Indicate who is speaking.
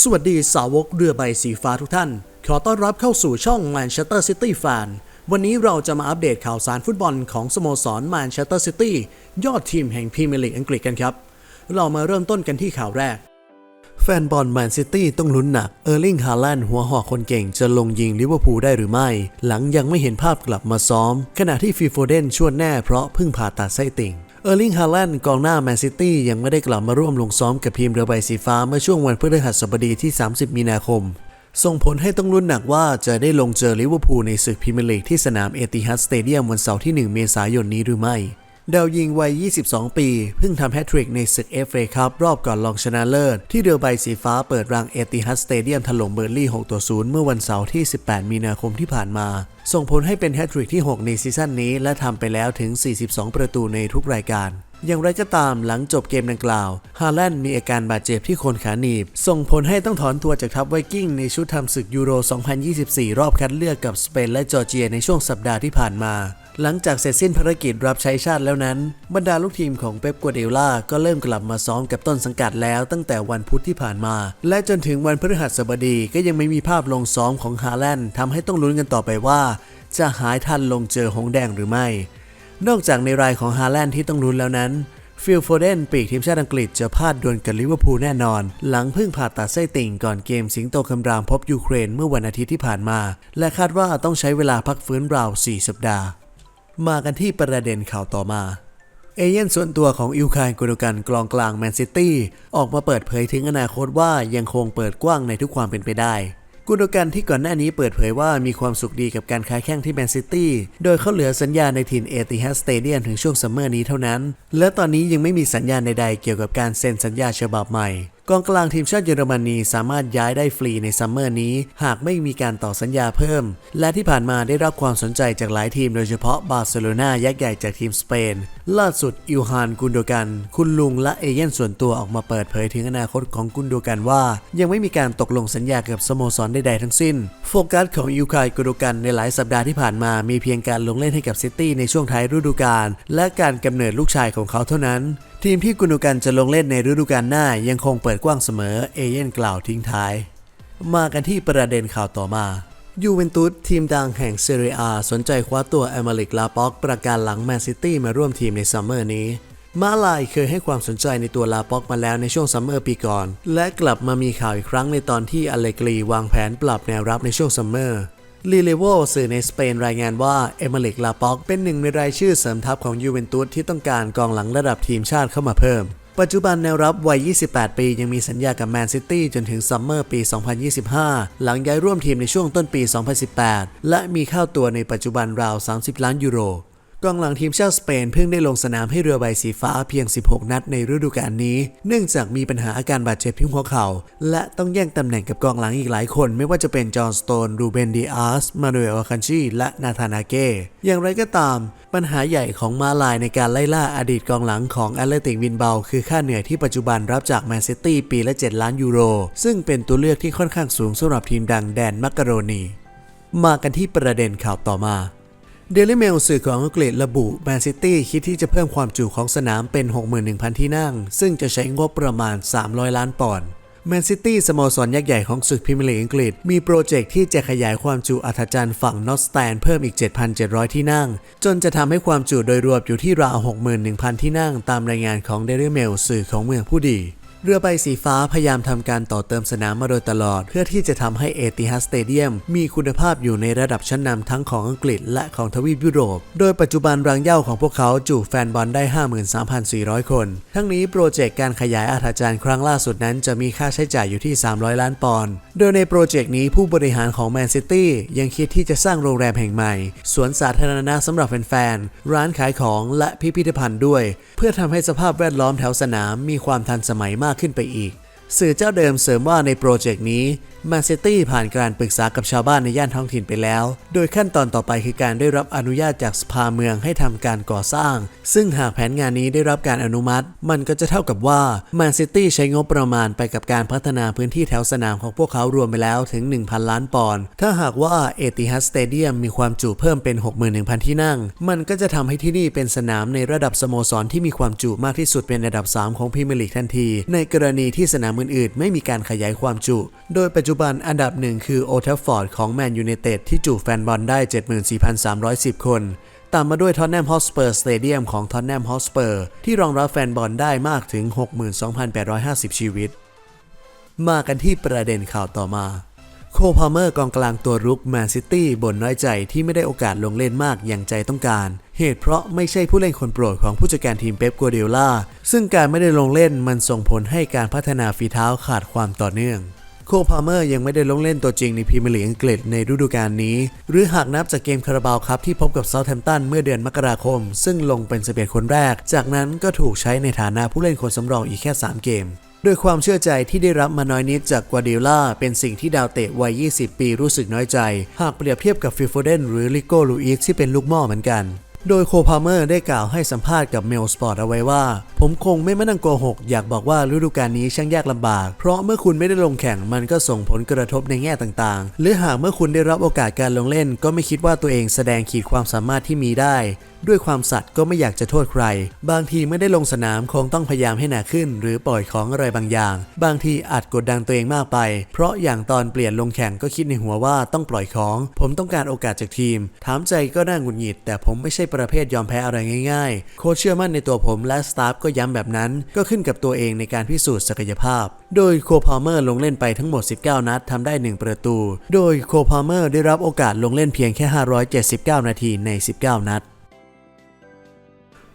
Speaker 1: สวัสดีสาวกเรือใบสีฟ้าทุกท่าน ขอต้อนรับเข้าสู่ช่อง Manchester City Fan วันนี้เราจะมาอัปเดตข่าวสารฟุตบอลของสโมสร Manchester City ยอดทีมแห่งพรีเมียร์ลีกอังกฤษกันครับ เรามาเริ่มต้นกันที่ข่าวแรก แฟนบอลแมนซิตี้ต้องลุ้นหนักเออร์ลิงฮาแลนด์หัวหอกคนเก่งจะลงยิงลิเวอร์พูลได้หรือไม่ หลังยังไม่เห็นภาพกลับมาซ้อม ขณะที่ฟีโฟเดนชวนแน่เพราะเพิ่งผ่าตัดไส้ติ่ง เออร์ลิงฮาแลนด์กองหน้าแมนซิตี้ยังไม่ได้กลับมาร่วมลงซ้อมกับทีมเรือใบสีฟ้าเมื่อช่วงวันพฤหัสบดีที่ 30 มีนาคม ส่งผลให้ต้องลุ้นหนักว่าจะได้ลงเจอลิเวอร์พูลในศึกพรีเมียร์ลีกที่สนามเอติฮัดสเตเดียมวันเสาร์ที่ 1 เมษายนนี้หรือไม่ ดาวยิงวัย 22 ปี เพิ่งทำแฮตทริกในศึกเอฟเอคัพรอบก่อนรองชนะเลิศ ที่เรือใบสีฟ้าเปิดรังเอติฮัดสเตเดียมถล่มเบอร์ลี่ 6 ต่อ 0 เมื่อวันเสาร์ที่ 18 มีนาคมที่ผ่านมา ส่งผลให้เป็นแฮตทริกที่ 6 ในซีซั่นนี้ และทำไปแล้วถึง 42 ประตูในทุกรายการอย่างไรก็ตามหลังจบเกมดังกล่าว ฮาแลนด์มีอาการบาดเจ็บที่โคนขาหนีบ ส่งผลให้ต้องถอนตัวจากทัพไวกิ้งในชุดทำศึกยูโร 2024 รอบคัดเลือกกับสเปนและจอร์เจียในช่วงสัปดาห์ที่ผ่านมา หลังจากเสร็จสิ้นภารกิจรับใช้ชาติแล้วนั้น บรรดาลูกทีมของเป๊ปกัวเดล่าก็เริ่มกลับมาซ้อมกับต้นสังกัดแล้วตั้งแต่วันพุธที่ผ่านมา และจนถึงวันพฤหัสบดีก็ยังไม่มีภาพลงซ้อมของฮาแลนด์ทำให้ต้องลุ้นกันต่อไปว่า จะหายทันลงเจอหงแดงหรือไม่ นอกจากในรายของฮาแลนด์ที่ต้องลุ้นแล้วนั้นฟิลโฟเดนปีกทีมชาติอังกฤษจะพลาดดวลกับลิเวอร์พูลแน่นอน หลังเพิ่งผ่าตัดไส้ติ่งก่อนเกมสิงโตคำรามพบยูเครนเมื่อวันอาทิตย์ที่ผ่านมา และคาดว่าต้องใช้เวลาพักฟื้นราว 4 สัปดาห์ มากันที่ประเด็นข่าวต่อมา เอเย่นส่วนตัวของอิลคายกุนโดกันกลองกลางแมนซิตี้ออกมาเปิดเผยถึงอนาคตว่ายังคงเปิดกว้างในทุกความเป็นไปได้กุนโดกันที่ก่อนหน้านี้เปิดเผยว่ามีความสุขดีกับการค้าแข่งที่แมนซิตี้ โดยเขาเหลือสัญญาในถิ่นเอติฮัดสเตเดียมถึงช่วงซัมเมอร์นี้เท่านั้น และตอนนี้ยังไม่มีสัญญาณใดๆเกี่ยวกับการเซ็นสัญญาฉบับใหม่ กองกลางทีมชาติเยอรมนีสามารถย้ายได้ฟรีในซัมเมอร์นี้ หากไม่มีการต่อสัญญาเพิ่ม และที่ผ่านมาได้รับความสนใจจากหลายทีมโดยเฉพาะบาร์เซโลนายักษ์ใหญ่จากทีมสเปน ล่าสุดอิลฮานกุนโดกัน คุณลุงและเอเย่นส่วนตัวออกมาเปิดเผยถึงอนาคตของกุนโดกันว่า ยังไม่มีการตกลงสัญญากับสโมสรใดๆทั้งสิ้น โฟกัสของอิลคายกุนโดกันในหลายสัปดาห์ที่ผ่านมามีเพียงการลงเล่นให้กับซิตี้ในช่วงท้ายฤดูกาลและการกำเนิดลูกชายของเขาเท่านั้น ทีมที่กุนโดกันจะลงเล่นในฤดูกาลหน้ายังคงเปิดกว้างเสมอเอเย่นกล่าวทิ้งท้าย มากันที่ประเด็นข่าวต่อมายูเวนตุสทีมดังแห่งเซเรียสนใจคว้าตัวแอมาลิกลาป็อกประกาศหลังแมนซิตี้มาร่วมทีมในซัมเมอร์นี้มาลายเคยให้ความสนใจในตัวลาป็อกมาแล้วในช่วงซัมเมอร์ปีก่อน และกลับมามีข่าวอีกครั้งในตอนที่อเลกรีวางแผนปรับแนวรับในช่วงซัมเมอร์ ลีเลโวสื่อในสเปนรายงานว่าเอเมริกลาป็อกเป็นหนึ่งในรายชื่อเสริมทัพของยูเวนตุสที่ต้องการกองหลังระดับทีมชาติเข้ามาเพิ่ม ปัจจุบันแนวรับวัย 28 ปียังมีสัญญากับแมนซิตี้จนถึงซัมเมอร์ปี 2025 หลังย้ายร่วมทีมในช่วงต้นปี 2018 และมีค่าตัวในปัจจุบันราว 30 ล้านยูโร กองหลังทีมชาติสเปนเพิ่งได้ลงสนามให้เรือใบสีฟ้าเพียง 16 นัดในฤดูกาลนี้ เนื่องจากมีปัญหาอาการบาดเจ็บที่หัวเข่า และต้องแย่งตำแหน่งกับกองหลังอีกหลายคน ไม่ว่าจะเป็นจอห์นสโตน รูเบนดีอาร์ส มานูเอลอคันชีและนาธานาเก้ อย่างไรก็ตาม ปัญหาใหญ่ของมาลายในการไล่ล่าอดีตกองหลังของแอตเลติกวินเบลคือค่าเหนื่อยที่ปัจจุบันรับจากแมนซิตี้ปีละ 7 ล้านยูโร ซึ่งเป็นตัวเลือกที่ค่อนข้างสูงสำหรับทีมดังแดนมักกะโรนี มากันที่ประเด็นข่าวต่อมา เดลิเมลสื่อของอังกฤษระบุแมนซิตี้คิดที่จะเพิ่มความจุของสนามเป็น 61,000 ที่นั่ง ซึ่งจะใช้งบประมาณ 300 ล้านปอนด์แมนซิตี้สโมสรยักษ์ใหญ่ของศึกพรีเมียร์ลีกอังกฤษ มีโปรเจกต์ที่จะขยายความจุอัธจันทร์ฝั่งนอตสแตนเพิ่มอีก 7,700 ที่นั่ง จนจะทำให้ความจุโดยรวมอยู่ที่ราว 61,000 ที่นั่ง ตามรายงานของเดลิเมลสื่อของเมืองผู้ดี เรือใบสีฟ้าพยายามทำการต่อเติมสนามมาโดยตลอด เพื่อที่จะทำให้เอติฮัดสเตเดียมมีคุณภาพอยู่ในระดับชั้นนำทั้งของอังกฤษและของทวีปยุโรป โดยปัจจุบันรังเย้าของพวกเขาจุแฟนบอลได้ 53,400 คน ทั้งนี้โปรเจกต์การขยายอาถรรพ์ครั้งล่าสุดนั้นจะมีค่าใช้จ่ายอยู่ที่ 300 ล้านปอนด์ โดยในโปรเจกต์นี้ผู้บริหารของแมนซิตี้ยังคิดที่จะสร้างโรงแรมแห่งใหม่ สวนสาธารณะสำหรับแฟนๆ ร้านขายของและพิพิธภัณฑ์ด้วย เพื่อทำให้สภาพแวดล้อมแถวสนามมีความทันสมัยมากขึ้นไปอีก สื่อเจ้าเดิมเสริมว่าในโปรเจกต์นี้ แมนซิตี้ผ่านการปรึกษากับชาวบ้านในย่านท้องถิ่นไปแล้ว โดยขั้นตอนต่อไปคือการได้รับอนุญาตจากสภาเมืองให้ทำการก่อสร้าง ซึ่งหากแผนงานนี้ได้รับการอนุมัติ มันก็จะเท่ากับว่าแมนซิตี้ใช้งบประมาณไปกับการพัฒนาพื้นที่แถวสนามของพวกเขารวมไปแล้วถึง 1,000 ล้านปอนด์ ถ้าหากว่าเอติฮัดสเตเดียมมีความจุเพิ่มเป็น 61,000 ที่นั่ง มันก็จะทำให้ที่นี่เป็นสนามในระดับสโมสรที่มีความจุมากที่สุดเป็นอันดับ 3 ของพรีเมียร์ลีกทันที ในกรณีที่สนามอื่นๆ ไม่มีการขยายความจุ โดยปัจจุบันอันดับหนึ่งคือโอทัฟฟอร์ดของแมนยูไนเต็ดที่จุแฟนบอลได้ 74,310 คน ตามมาด้วยทอตแนมฮอสเปอร์สเตเดียมของทอตแนมฮอสเปอร์ที่รองรับแฟนบอลได้มากถึง 62,850 ชีวิต มากันที่ประเด็นข่าวต่อมา โคพาเมอร์กองกลางตัวรุกแมนซิตี้บ่นน้อยใจที่ไม่ได้โอกาสลงเล่นมากอย่างใจต้องการ เหตุเพราะไม่ใช่ผู้เล่นคนโปรดของผู้จัดการทีมเป๊ปกัวเดล่าซึ่งการไม่ได้ลงเล่นมันส่งผลให้การพัฒนาฝีเท้าขาดความต่อเนื่อง โคพาเมอร์ยังไม่ได้ลงเล่นตัวจริงในพรีเมียร์ลีกอังกฤษในฤดูกาลนี้ หรือหากนับจากเกมคาราบาวครับที่พบกับเซาท์แฮมป์ตันเมื่อเดือนมกราคม ซึ่งลงเป็นสเปนคนแรก จากนั้นก็ถูกใช้ในฐานะผู้เล่นคนสำรองอีกแค่ 3 เกมด้วยความเชื่อใจที่ได้รับมาน้อยนิดจากกัวเดล่าเป็นสิ่งที่ดาวเตะวัย 20 ปีรู้สึกน้อยใจ หากเปรียบเทียบกับฟิลโฟเดนหรือลิโก้ลูอิสที่เป็นลูกหม่อเหมือนกัน โดยโคพาเมอร์ได้กล่าวให้สัมภาษณ์กับเมลสปอร์ตเอาไว้ว่า ผมคงไม่มานั่งโกหก อยากบอกว่าฤดูกาลนี้ช่างยากลำบาก เพราะเมื่อคุณไม่ได้ลงแข่งมันก็ส่งผลกระทบในแง่ต่างๆ หรือหากเมื่อคุณได้รับโอกาสการลงเล่น ก็ไม่คิดว่าตัวเองแสดงขีดความสามารถที่มีได้ ด้วยความสัตย์ก็ไม่อยากจะโทษใคร บางทีไม่ได้ลงสนามคงต้องพยายามให้หนักขึ้น หรือปล่อยของอะไรบางอย่าง บางทีอาจกดดันตัวเองมากไป เพราะอย่างตอนเปลี่ยนลงแข่งก็คิดในหัวว่าต้องปล่อยของ ผมต้องการโอกาสจากทีม ถามใจก็น่าหงุดหงิด แต่ผมไม่ใช่ประเภทยอมแพ้อะไรง่ายๆ โค้ชเชื่อมั่นในตัวผมและสตาฟก็ย้ำแบบนั้น ก็ขึ้นกับตัวเองในการพิสูจน์ศักยภาพ โดยโคพาเมอร์ลงเล่นไปทั้งหมด 19 นัดทำได้ 1 ประตู โดยโคพาเมอร์ได้รับโอกาสลงเล่นเพียงแค่ 579 นาทีใน 19 นัด